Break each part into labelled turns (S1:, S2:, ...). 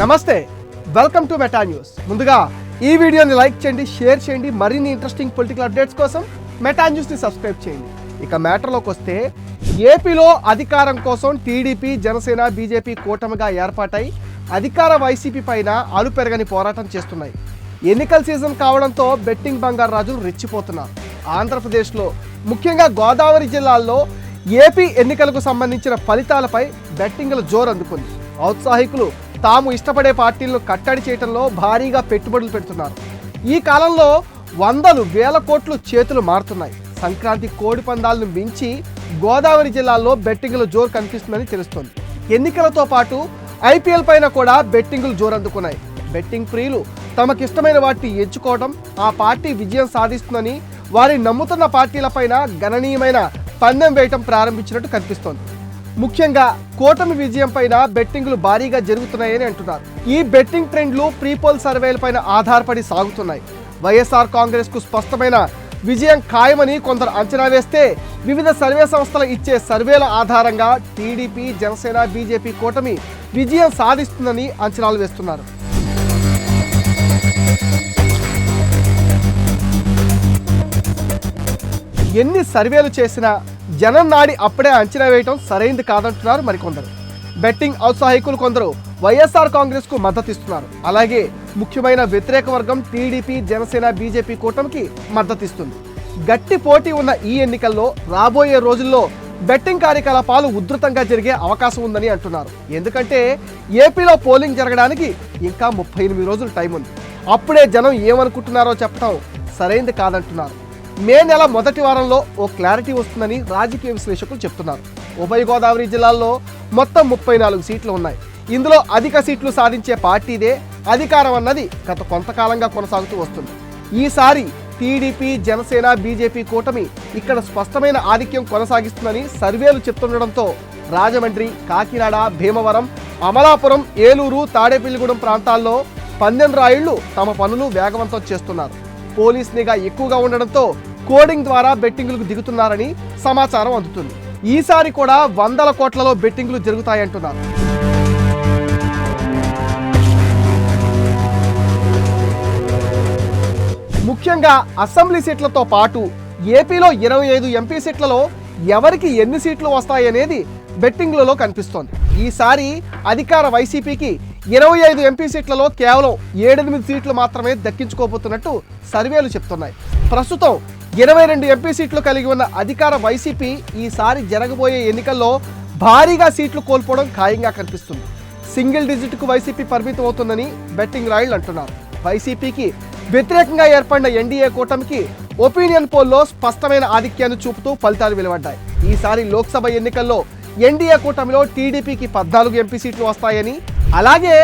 S1: నమస్తే welcome to meta news ముందుగా ఈ వీడియోని లైక్ చేయండి షేర్ చేయండి మరిన్ని ఇంట్రెస్టింగ్ పొలిటికల్ అప్డేట్స్ కోసం మెటా న్యూస్ని సబ్స్క్రైబ్ చేయండి. ఇక మ్యాటర్లోకి వస్తే ఏపీలో అధికారం కోసం టీడీపీ జనసేన బీజేపీ కూటమిగా ఏర్పాటై అధికార వైసీపీ పైన అలుపెరగని పోరాటం చేస్తున్నాయి. ఎన్నికల సీజన్ కావడంతో బెట్టింగ్ బంగారు రాజులు రెచ్చిపోతున్నారు. ఆంధ్రప్రదేశ్లో ముఖ్యంగా గోదావరి జిల్లాల్లో ఏపీ ఎన్నికలకు సంబంధించిన ఫలితాలపై బెట్టింగ్ల జోరు అందుకుంది ఔత్సాహికులు తాము ఇష్టపడే పార్టీలను కట్టడి చేయడంలో భారీగా పెట్టుబడులు పెడుతున్నారు. ఈ కాలంలో వందలు వేల కోట్లు చేతులు మారుతున్నాయి. సంక్రాంతి కోడి పందాలను మించి గోదావరి జిల్లాల్లో బెట్టింగుల జోరు కనిపిస్తుందని తెలుస్తోంది. ఎన్నికలతో పాటు ఐపీఎల్ పైన కూడా బెట్టింగులు జోరందుకున్నాయి. బెట్టింగ్ ప్రియులు తమకిష్టమైన వాటిని ఎంచుకోవడం ఆ పార్టీ విజయం సాధిస్తుందని వారి నమ్ముతున్న పార్టీలపైన గణనీయమైన పందెం వేయటం ప్రారంభించినట్టు కనిపిస్తోంది. ముఖ్యంగా కూటమి విజయం పైన బెట్టింగ్లు భారీగా జరుగుతున్నాయని అంటున్నారు. ఈ బెట్టింగ్ ట్రెండ్లు ప్రీపోల్ సర్వేల పైన ఆధారపడి సాగుతున్నాయి. వైఎస్ఆర్ కాంగ్రెస్కు స్పష్టమైన విజయం ఖాయమని కొందరు అంచనా వేస్తే వివిధ సర్వే సంస్థలు ఇచ్చే సర్వేల ఆధారంగా టీడీపీ జనసేన బీజేపీ కూటమి విజయం సాధిస్తుందని అంచనాలు వేస్తున్నారు. ఎన్ని సర్వేలు చేసినా జనం నాడి అప్పుడే అంచనా వేయటం సరైంది కాదంటున్నారు మరికొందరు. బెట్టింగ్ ఔత్సాహికులు కొందరు వైఎస్ఆర్ కాంగ్రెస్కు మద్దతు ఇస్తున్నారు అలాగే ముఖ్యమైన వ్యతిరేక వర్గం టీడీపీ జనసేన బీజేపీ కూటమికి మద్దతు ఇస్తుంది గట్టి పోటీ ఉన్న ఈ ఎన్నికల్లో రాబోయే రోజుల్లో బెట్టింగ్ కార్యకలాపాలు ఉధృతంగా జరిగే అవకాశం ఉందని అంటున్నారు. ఎందుకంటే ఏపీలో పోలింగ్ జరగడానికి ఇంకా ముప్పై ఎనిమిది రోజులు టైం ఉంది అప్పుడే జనం ఏమనుకుంటున్నారో చెప్పడం సరైంది కాదంటున్నారు. మే నెల మొదటి వారంలో ఓ క్లారిటీ వస్తుందని రాజకీయ విశ్లేషకులు చెప్తున్నారు. ఉభయ గోదావరి జిల్లాల్లో మొత్తం ముప్పై నాలుగు సీట్లు ఉన్నాయి. ఇందులో అధిక సీట్లు సాధించే పార్టీదే అధికారం అన్నది గత కొంతకాలంగా కొనసాగుతూ వస్తుంది. ఈసారి టీడీపీ జనసేన బీజేపీ కూటమి ఇక్కడ స్పష్టమైన ఆధిక్యం కొనసాగిస్తుందని సర్వేలు చెప్తుండడంతో రాజమండ్రి కాకినాడ భీమవరం అమలాపురం ఏలూరు తాడేపల్లిగూడెం ప్రాంతాల్లో పందెం రాయుళ్ళు తమ పనులు వేగవంతం చేస్తున్నారు. పోలీస్ నిఘా ఎక్కువగా ఉండడంతో కోడింగ్ ద్వారా బెట్టింగులకు దిగుతున్నారని సమాచారం అందుతుంది. ఈసారి కూడా వందల కోట్లలో బెట్టింగులు జరుగుతాయంటున్నారు. ముఖ్యంగా అసెంబ్లీ సీట్లతో పాటు ఏపీలో ఇరవై ఐదు ఎంపీ సీట్లలో ఎవరికి ఎన్ని సీట్లు వస్తాయనేది బెట్టింగ్లలో కనిపిస్తోంది. ఈసారి అధికార వైసీపీకి ఇరవై ఐదు ఎంపీ సీట్లలో కేవలం ఏడెనిమిది సీట్లు మాత్రమే దక్కించుకోబోతున్నట్టు సర్వేలు చెప్తున్నాయి. ప్రస్తుతం ఇరవై రెండు ఎంపీ సీట్లు కలిగి ఉన్న అధికార వైసీపీ ఈసారి జరగబోయే ఎన్నికల్లో భారీగా సీట్లు కోల్పోవడం ఖాయంగా కనిపిస్తుంది. సింగిల్ డిజిట్కు వైసీపీ పరిమితం అవుతుందని బెట్టింగ్ రాయల్ అంటున్నారు. వైసీపీకి వ్యతిరేకంగా ఏర్పడిన ఎన్డీఏ కూటమికి ఒపీనియన్ పోల్లో స్పష్టమైన ఆధిక్యాన్ని చూపుతూ ఫలితాలు వెలువడ్డాయి. ఈసారి లోక్సభ ఎన్నికల్లో ఎన్డీఏ కూటమిలో టీడీపీకి పద్నాలుగు ఎంపీ సీట్లు వస్తాయని అలాగే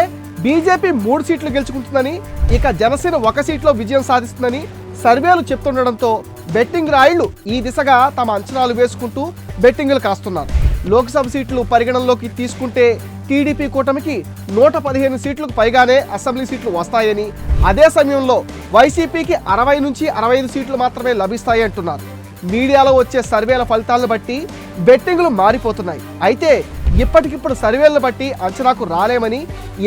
S1: బీజేపీ మూడు సీట్లు గెలుచుకుంటుందని ఇక జనసేన ఒక సీట్లో విజయం సాధిస్తుందని సర్వేలు చెప్తుండడంతో బెట్టింగ్ రాయుళ్ళు ఈ దిశగా తమ అంచనాలు వేసుకుంటూ బెట్టింగులు కాస్తున్నారు. లోక్సభ సీట్లు పరిగణనలోకి తీసుకుంటే టీడీపీ కూటమికి నూట పదిహేను సీట్లకు పైగానే అసెంబ్లీ సీట్లు వస్తాయని అదే సమయంలో వైసీపీకి అరవై నుంచి అరవై ఐదు సీట్లు మాత్రమే లభిస్తాయి అంటున్నారు. మీడియాలో వచ్చే సర్వేల ఫలితాలను బట్టి బెట్టింగులు మారిపోతున్నాయి. అయితే ఇప్పటికిప్పుడు సర్వేలను బట్టి అంచనాకు రాలేమని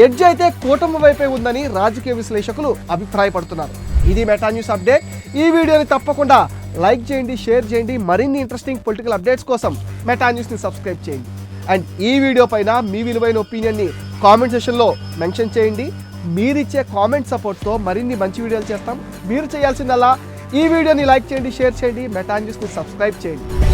S1: ఎడ్జ్ అయితే కూటమి వైపే ఉందని రాజకీయ విశ్లేషకులు అభిప్రాయపడుతున్నారు. ఇది మెటా న్యూస్ అప్డేట్. ఈ వీడియోని తప్పకుండా లైక్ చేయండి షేర్ చేయండి. మరిన్ని ఇంట్రెస్టింగ్ పొలిటికల్ అప్డేట్స్ కోసం మెటా న్యూస్ని సబ్స్క్రైబ్ చేయండి. అండ్ ఈ వీడియో పైన మీ విలువైన ఒపీనియన్ని కామెంట్ సెషన్లో మెన్షన్ చేయండి. మీరిచ్చే కామెంట్ సపోర్ట్తో మరిన్ని మంచి వీడియోలు చేస్తాం. మీరు చేయాల్సిందల్లా ఈ వీడియోని లైక్ చేయండి షేర్ చేయండి. మెటా న్యూస్ని సబ్స్క్రైబ్ చేయండి.